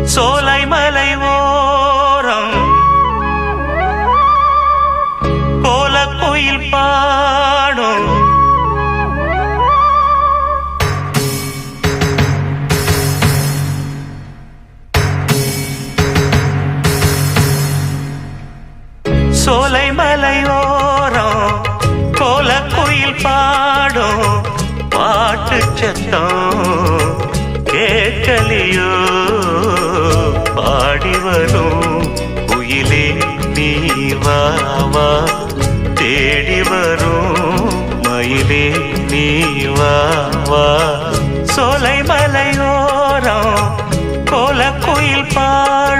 சோலை மலை ஓரம். கோல கோயில் பாடும். சோலை மலை ஓரம். கோல கோயில் பாடும். பாட்டு சத்தம். পায়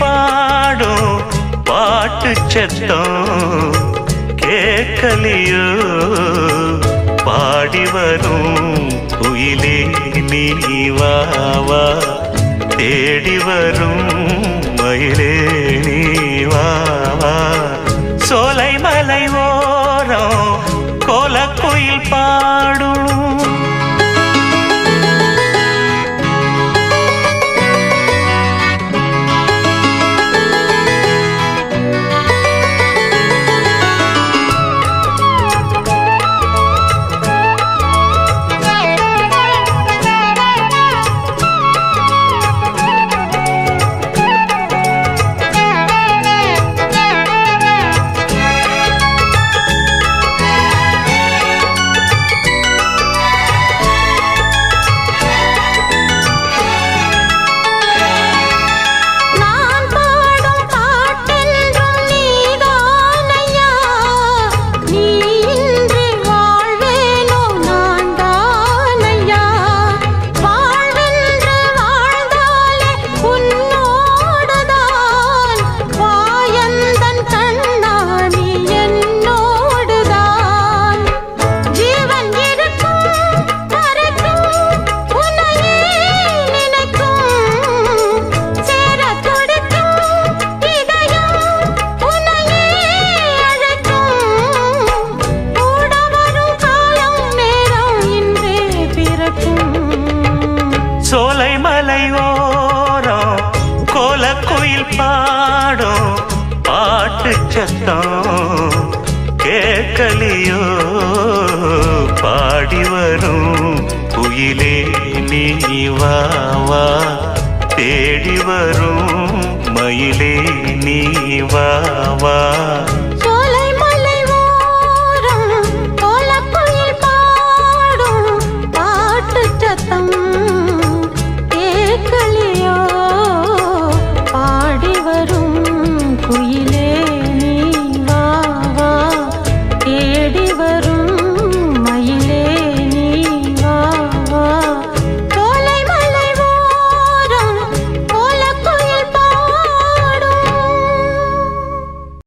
பாடும் பாட்டு சத்தம் கேட்கலையோ? பாடி வரும் குயிலே நீ வா தேடி வரும் மயிலே பாடும் பாட்டு சத்தம் கேட்கலையோ பாடி வரும் குயிலே நீ வா தேடி வரும் மயிலே நீ வா